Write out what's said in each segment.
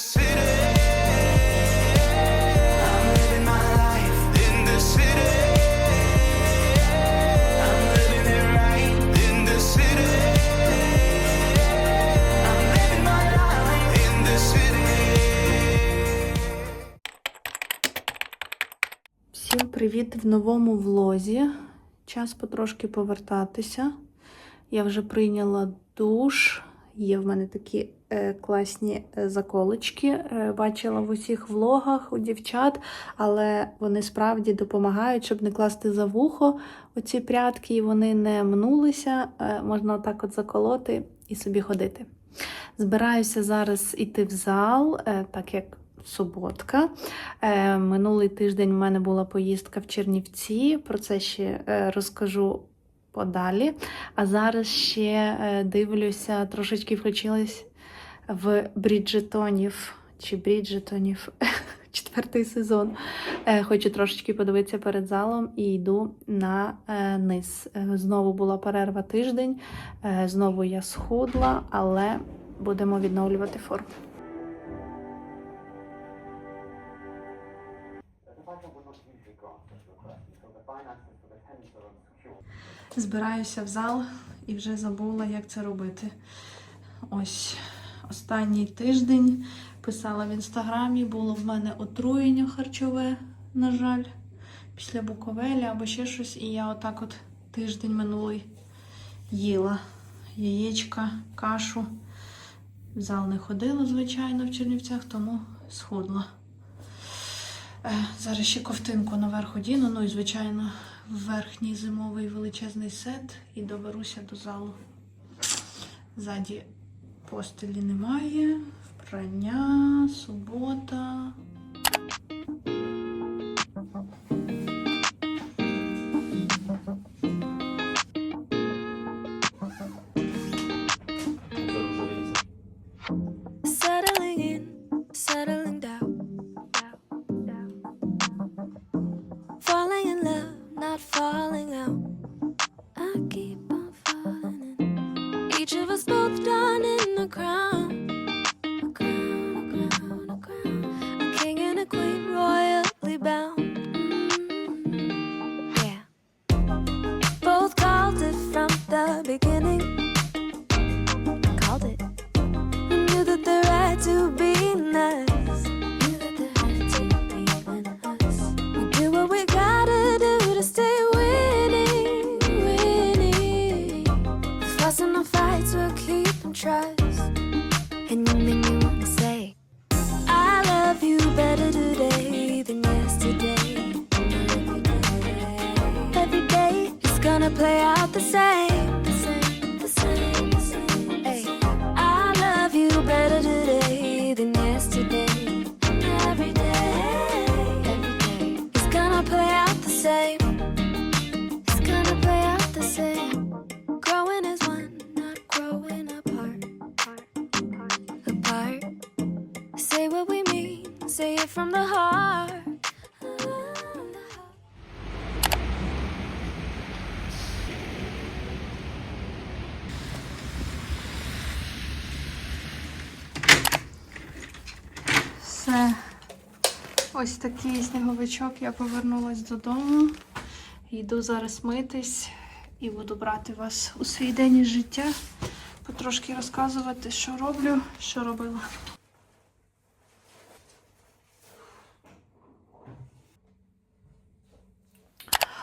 Всім привіт в новому влозі. Час потрошки повертатися. Я вже прийняла душ. Є в мене такі е, класні е, заколочки. Е, бачила в усіх влогах у дівчат, але вони справді допомагають, щоб не класти за вухо оці прядки, і вони не минулися. Е, можна отак от заколоти і собі ходити. Збираюся зараз іти в зал, так як суботка. Минулий тиждень в мене була поїздка в Чернівці. Про це ще розкажу подалі. А зараз ще е, дивлюся, трошечки включилась в Бріджетонів чи Бріджетонів. Четвертий сезон. Е, Хочу трошечки подивитися перед залом і йду на е, низ. Знову була перерва тиждень, знову я схудла, але будемо відновлювати форму. Збираюся в зал і вже забула, як це робити. Ось останній тиждень писала в інстаграмі, було в мене отруєння харчове, на жаль, після буковеля або ще щось. І я отак от тиждень минулий їла яєчка, кашу. В зал не ходила, звичайно, в Чернівцях, тому схудла. Е, Зараз ще ковтинку наверх одіну, ну і, звичайно, верхній зимовий величезний сет і доберуся до залу. Ззаді постелі немає, вбрання, субота. Settling in, settling play out the same, Ось такий сніговичок. Я повернулась додому. Йду зараз митись і буду брати вас у свій день життя. Потрошки розказувати, що роблю, що робила.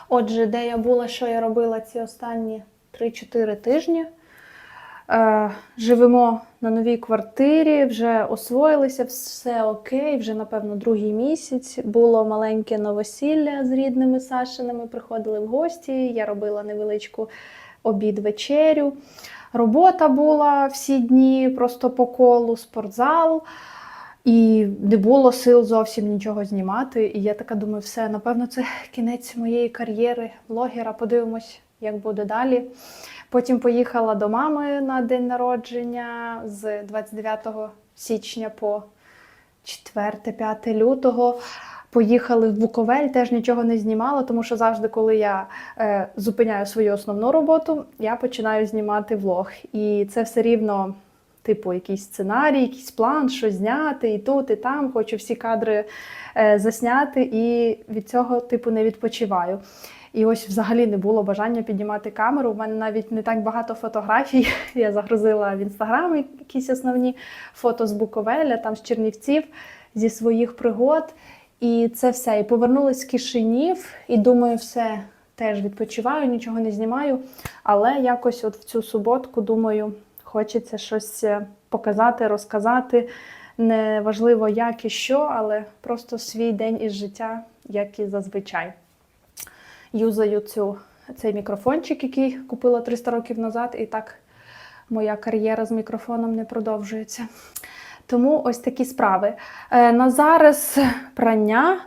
Отже, де я була, що я робила ці останні 3-4 тижні. Е, живемо на новій квартирі, вже освоїлися, все окей, вже, напевно, другий місяць. Було маленьке новосілля з рідними Сашиними, приходили в гості, я робила невеличку обід-вечерю. Робота була всі дні, просто по колу, спортзал. І не було сил зовсім нічого знімати. І я така думаю, все, напевно, це кінець моєї кар'єри блогера. Подивимось, як буде далі. Потім поїхала до мами на день народження з 29 січня по 4-5 лютого. Поїхали в Буковель, теж нічого не знімала, тому що завжди, коли я е, зупиняю свою основну роботу, я починаю знімати влог. І це все рівно типу, якийсь сценарій, якийсь план, що зняти, і тут, і там, хочу всі кадри е, засняти, і від цього, типу, не відпочиваю. І ось взагалі не було бажання піднімати камеру. У мене навіть не так багато фотографій. Я загрузила в інстаграм якісь основні фото з Буковеля, там з Чернівців, зі своїх пригод. І це все. І повернулась з Кишинів, і думаю, все теж відпочиваю, нічого не знімаю. Але якось от в цю суботку, думаю, хочеться щось е, показати, розказати. Не важливо, як і що, але просто свій день із життя, як і зазвичай. Юзаю цю, цей мікрофончик, який купила 300 років назад, і так моя кар'єра з мікрофоном не продовжується. Тому ось такі справи. Е, на зараз прання,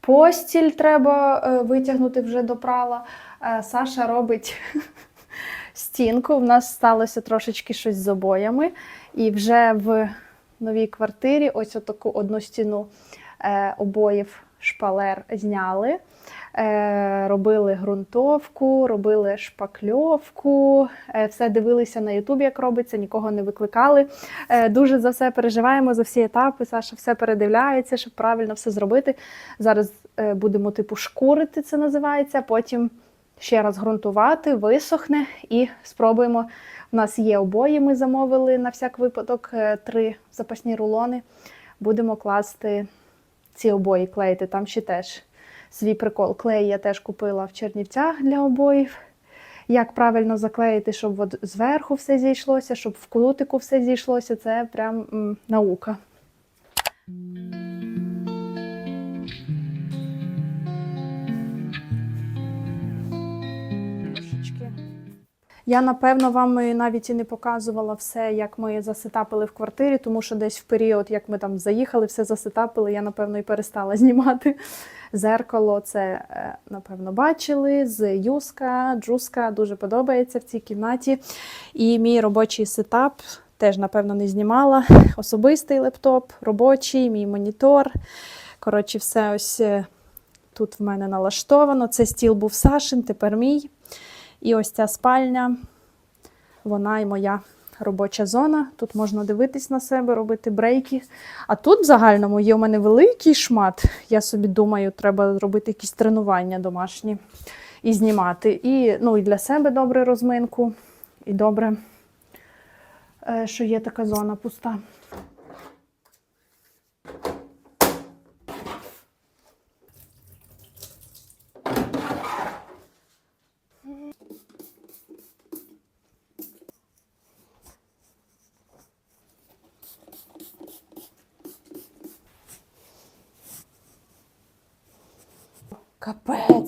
постіль треба е, витягнути вже до прала. Е, Саша робить стінку. У нас сталося трошечки щось з обоями. І вже в новій квартирі ось таку одну стіну обоїв шпалер зняли. Е, робили ґрунтовку, робили шпакльовку, е, все дивилися на Ютубі, як робиться, нікого не викликали. Е, Дуже за все переживаємо, за всі етапи. Саша все передивляється, щоб правильно все зробити. Зараз будемо типу шкурити, це називається. Потім ще раз ґрунтувати, висохне і спробуємо. У нас є обої, ми замовили на всяк випадок три запасні рулони. Будемо класти ці обої клеїти. Там ще теж свій прикол. Клей я теж купила в Чернівцях для обоїв. Як правильно заклеїти, щоб от зверху все зійшлося, щоб в кутику все зійшлося, це прям м, наука. Я напевно вам і навіть і не показувала все, як ми засетапили в квартирі, тому що десь в період, як ми там заїхали, все засетапили, я напевно і перестала знімати. Зеркало це, е, напевно, бачили з Юска, Джуска дуже подобається в цій кімнаті. І мій робочий сетап теж, напевно, не знімала. Особистий лептоп, робочий, мій монітор. Коротше, все ось е, тут в мене налаштовано. Це стіл був Сашин, тепер мій. І ось ця спальня, вона і моя робоча зона. Тут можна дивитись на себе, робити брейки. А тут в загальному є у мене великий шмат. Я собі думаю, треба робити якісь тренування домашні і знімати. І, ну, і для себе добре розминку, і добре, е, що є така зона пуста.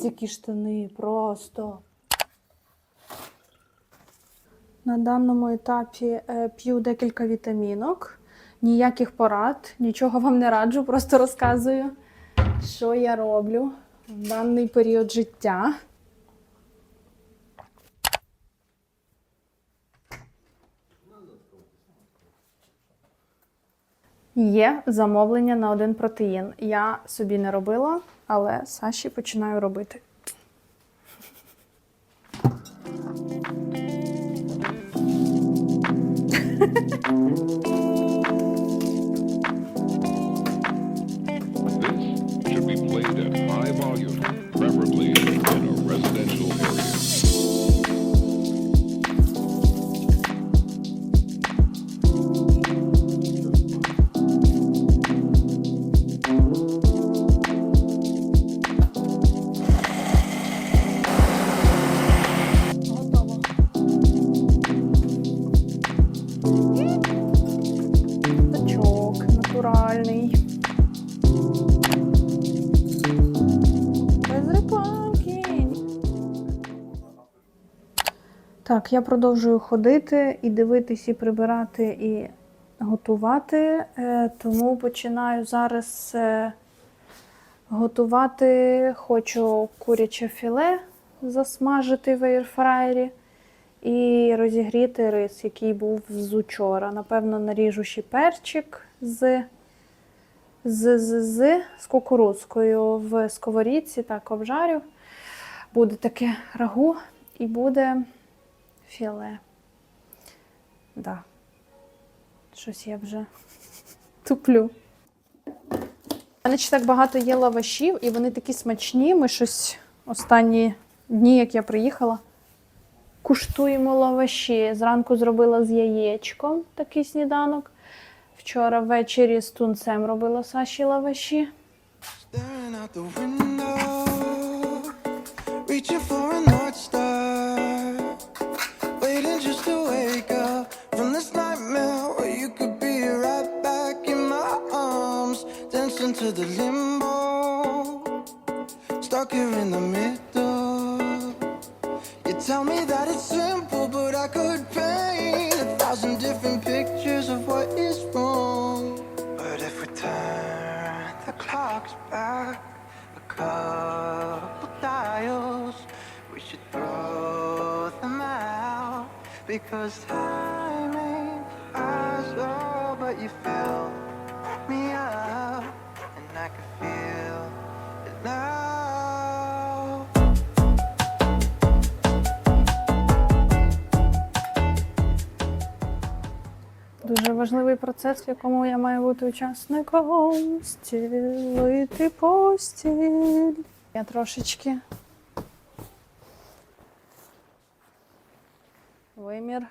Які штани, просто. На даному етапі е, п'ю декілька вітамінок, ніяких порад, нічого вам не раджу, просто розказую, що я роблю в даний період життя. Є замовлення на один протеїн. Я собі не робила, але Саші починаю робити. This should be played at high volume, preferably in a residential area. Так, я продовжую ходити і дивитись, і прибирати, і готувати. Е, Тому починаю зараз е, готувати. Хочу куряче філе засмажити в ейрфраєрі і розігріти рис, який був з учора. Напевно, наріжу ще перчик з, з, з, з, з кукурудзкою в сковорідці, так обжарю. Буде таке рагу і буде філе. Да. Щось я вже туплю. У мене ще так багато є лавашів, і вони такі смачні. Ми щось останні дні, як я приїхала, куштуємо лаваші. Зранку зробила з яєчком такий сніданок. Вчора ввечері з тунцем робила Саші лаваші. Out the window, reaching for a dancing to the limbo, stuck here in the middle. You tell me that it's simple, but I could paint a thousand different pictures of what is wrong. But if we turn the clocks back a couple dials, we should throw them out because time Дуже важливий процес, в якому я маю бути учасником. Стілити постіль. Я трошечки. Вимір.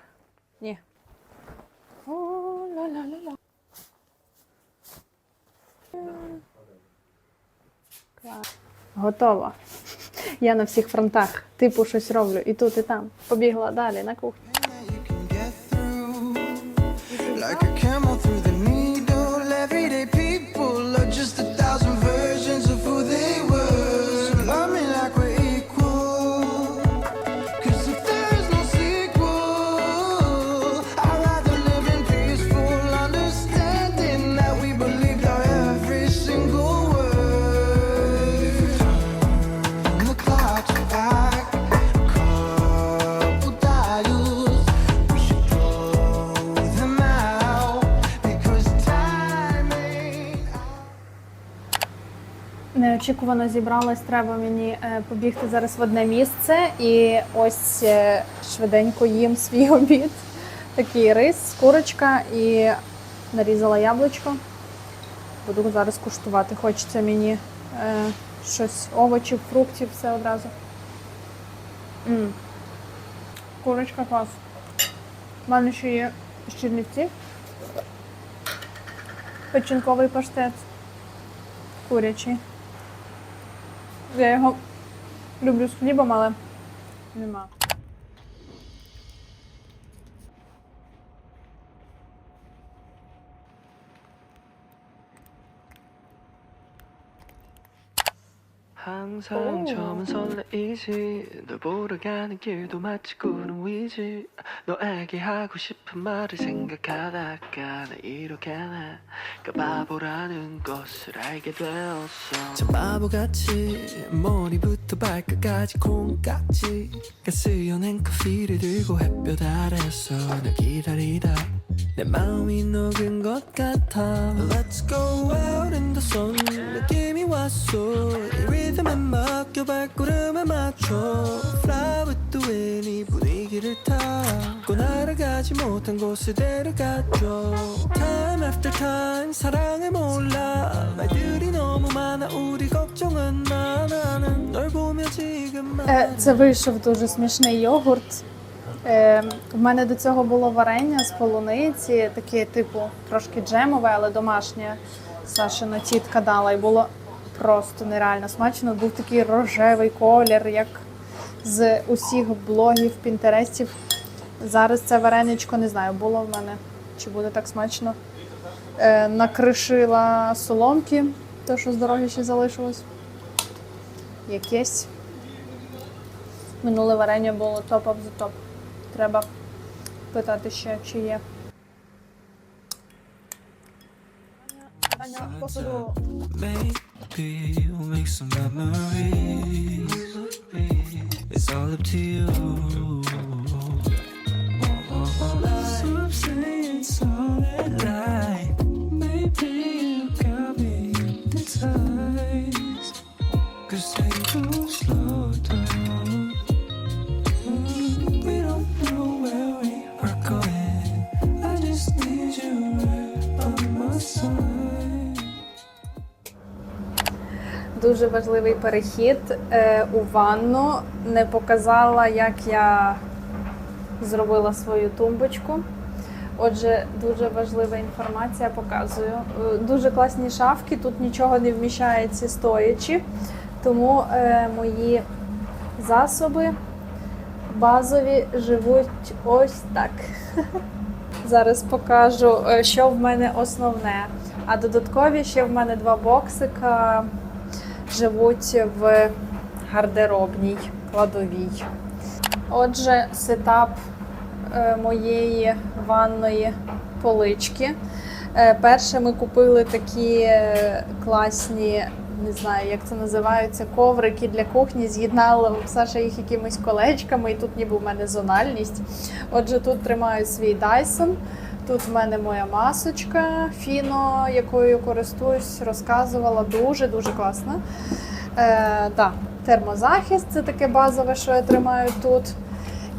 Ні. О, ля-ля-ля-ля. Готова. Я на всіх фронтах. Типу щось роблю і тут, і там. Побігла далі на кухню. Неочікувано зібралась, треба мені е, побігти зараз в одне місце. І ось е, швиденько їм свій обід. Такий рис, курочка і нарізала яблучко. Буду зараз куштувати. Хочеться мені е, щось овочів, фруктів, все одразу. м Курочка клас. У мене ще є з Печінковий паштет. Курячий. Я його люблю з хлібом, але нема. 항상 오. 처음은 설레이지. 널 보러 가는 길도 마치 구름 위지. 너에게 하고 싶은 말을 생각하다가 나 이렇게 내가 바보라는 것을 알게 되었어. 참 바보같이 머리부터 발끝까지 콩깍지. 가스연한 커피를 들고 햇볕 아래서 널 기다리다 내 마음이 녹은 것 같아 Let's go out in the sun 느낌이 왔어 이 리듬에 맡겨 발걸음에 맞춰 Fly with the wind 이 분위기를 타고 날아가지 못한 곳에 데려가줘 Time after time 사랑을 몰라 말들이 너무 많아 우리 걱정은 많아는 널 보며 지금 Е, Це вийшов дуже смішний йогурт. Е, В мене до цього було варення з полуниці, таке, типу, трошки джемове, але домашнє. Сашина тітка дала, і було просто нереально смачно. Був такий рожевий колір, як з усіх блогів, пінтерестів. Зараз це вареничко не знаю, було в мене, чи буде так смачно. Е, Накришила соломки, то що з дороги ще залишилось. Якесь. Минуле варення було топ of the топ. Треба питати ще, чи є. Аня, походу, Maybe we'll make some memories. It's all up to you. Some say it's all a lie. Maybe you got me hypnotized. Cause they go slow Дуже важливий перехід е, у ванну. Не показала, як я зробила свою тумбочку. Отже, дуже важлива інформація показую. Е, Дуже класні шафки, тут нічого не вміщається стоячи, тому е, мої засоби базові живуть ось так. Зараз покажу, що в мене основне. А додаткові ще в мене два боксика живуть в гардеробній кладовій. Отже, сетап е, моєї ванної полички. Е, Перше ми купили такі е, класні, не знаю, як це називаються, коврики для кухні. З'єднала Саша їх якимись колечками, і тут ніби в мене зональність. Отже, тут тримаю свій Dyson. Тут в мене моя масочка Фіно, якою користуюсь, розказувала. Дуже дуже класна. Е, да, термозахист це таке базове, що я тримаю тут.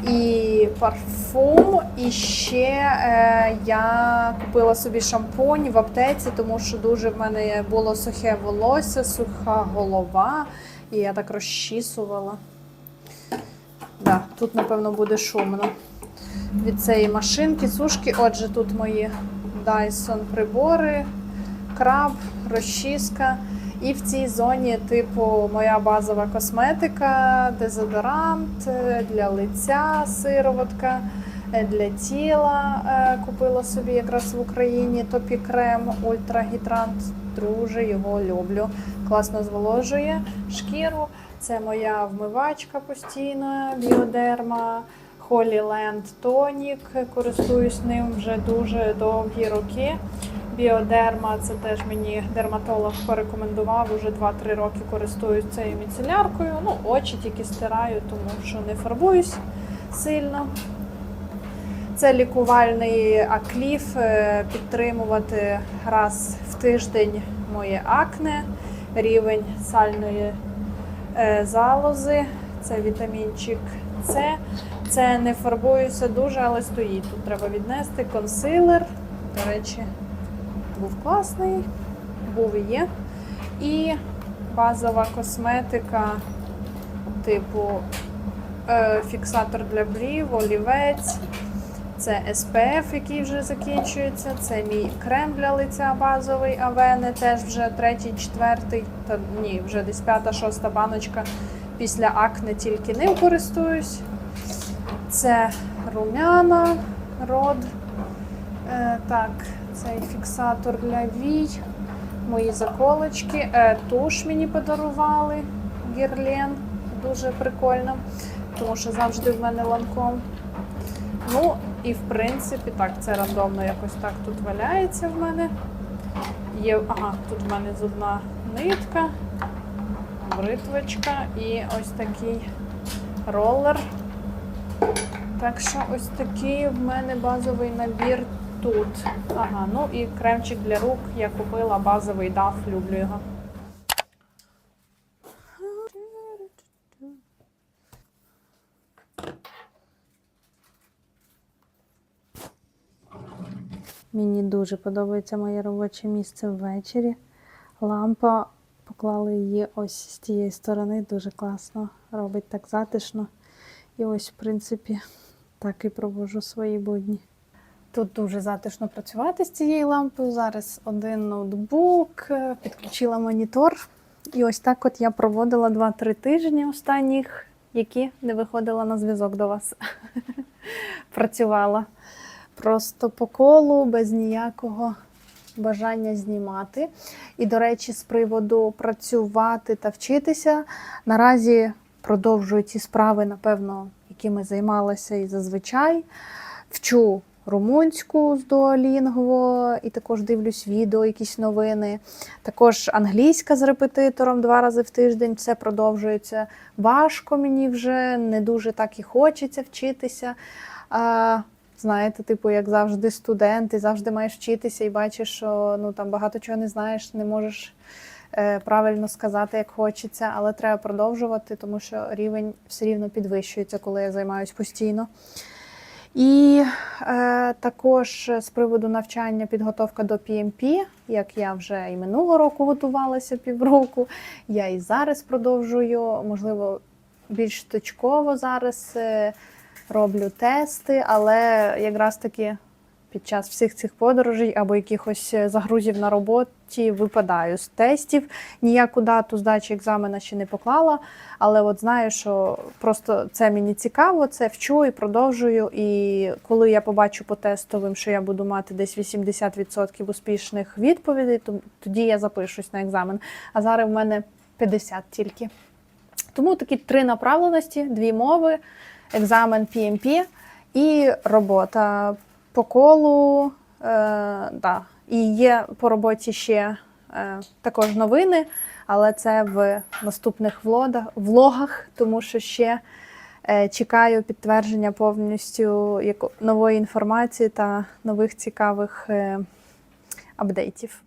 І парфум. І ще е, я купила собі шампунь в аптеці, тому що дуже в мене було сухе волосся, суха голова, і я так розчісувала. Да, тут, напевно, буде шумно від цієї машинки, сушки. Отже, тут мої Dyson прибори, краб, розчіска. І в цій зоні, типу, моя базова косметика, дезодорант е, для лиця, сироватка, е, для тіла е, купила собі якраз в Україні топі крем ультрагідрант. Друже, його люблю. Класно зволожує шкіру. Це моя вмивачка постійна, біодерма. Holy Land Tonic. Користуюсь ним вже дуже довгі роки. Біодерма це теж мені дерматолог порекомендував. Уже 2-3 роки користуюсь цією міцеляркою. Ну, очі тільки стираю, тому що не фарбуюсь сильно. Це лікувальний акліф, е, підтримувати раз в тиждень моє акне, рівень сальної е, залози, це вітамінчик С. Це не фарбуюся дуже, але стоїть. Тут треба віднести консилер. До речі, був класний, був і є. І базова косметика, типу е, фіксатор для брів, олівець. Це SPF, який вже закінчується. Це мій крем для лиця базовий Авене, теж вже третій, четвертий, та ні, вже десь п'ята, шоста баночка. Після акне тільки ним користуюсь. Це румяна, род. Е, так, цей фіксатор для вій, мої заколочки. Е, туш мені подарували Герлен. Дуже прикольно, тому що завжди в мене ланком. Ну, і в принципі, так, це рандомно якось так тут валяється в мене. Є, ага, тут в мене зубна нитка, бритвочка і ось такий ролер. Так що ось такий в мене базовий набір тут. Ага, ну і кремчик для рук я купила базовий DAF, люблю його. Мені дуже подобається моє робоче місце ввечері. Лампа, поклали її ось з тієї сторони, дуже класно. Робить так затишно. І ось, в принципі, так і проводжу свої будні. Тут дуже затишно працювати з цією лампою. Зараз один ноутбук, е, підключила монітор. І ось так от я проводила 2-3 тижні останніх, які не виходила на зв'язок до вас. Працювала просто по колу, без ніякого бажання знімати. І, до речі, з приводу працювати та вчитися, наразі продовжую ті справи, напевно, якими займалася і зазвичай. Вчу румунську з Duolingo і також дивлюсь відео, якісь новини. Також англійська з репетитором два рази в тиждень. Це продовжується. Важко мені вже, не дуже так і хочеться вчитися. Знаєте, типу, як завжди, студент, ти завжди маєш вчитися і бачиш, що ну, там багато чого не знаєш, не можеш е, правильно сказати, як хочеться, але треба продовжувати, тому що рівень все рівно підвищується, коли я займаюся постійно. І е, також з приводу навчання підготовка до PMP, як я вже і минулого року готувалася півроку, я і зараз продовжую, можливо, більш точково зараз е, роблю тести, але якраз таки під час всіх цих подорожей або якихось е, загрузів на роботі випадаю з тестів. Ніяку дату здачі екзамена ще не поклала, але от знаю, що просто це мені цікаво, це вчу і продовжую. І коли я побачу по тестовим, що я буду мати десь 80% успішних відповідей, то тоді я запишусь на екзамен. А зараз в мене 50 тільки. Тому такі три направленості: дві мови, екзамен PMP і робота по колу. Е, да. І є по роботі ще е, також новини, але це в наступних влодах, влогах, тому що ще е, чекаю підтвердження повністю яко- нової інформації та нових цікавих е, апдейтів.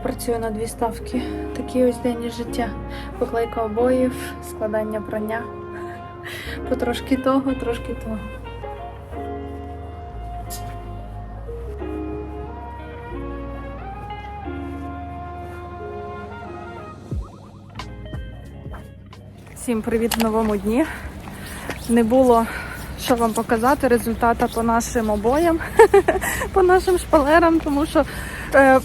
Працюю на дві ставки. Такий ось день життя. Поклейка обоїв, складання прання. Потрошки того, трошки того. Всім привіт в новому дні. Не було що вам показати результата по нашим обоям, по нашим шпалерам, тому що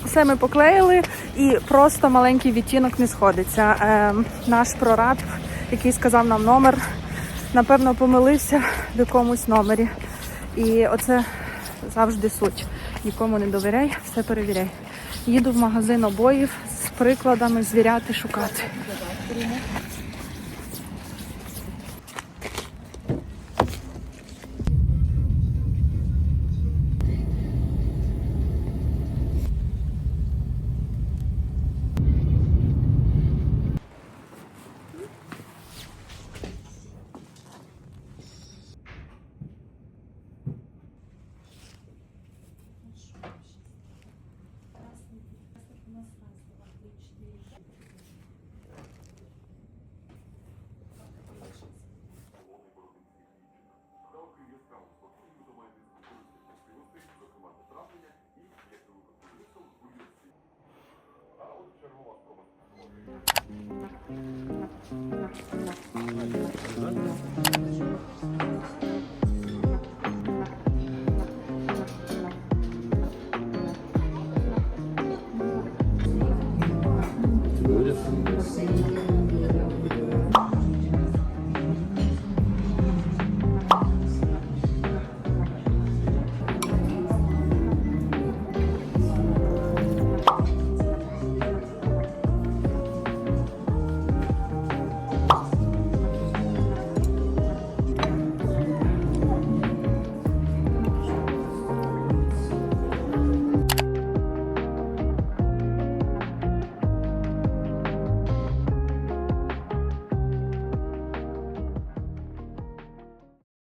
все ми поклеїли і просто маленький відтінок не сходиться. Е, наш прораб, який сказав нам номер, напевно, помилився в якомусь номері. І оце завжди суть. Нікому не довіряй, все перевіряй. Їду в магазин обоїв з прикладами звіряти шукати.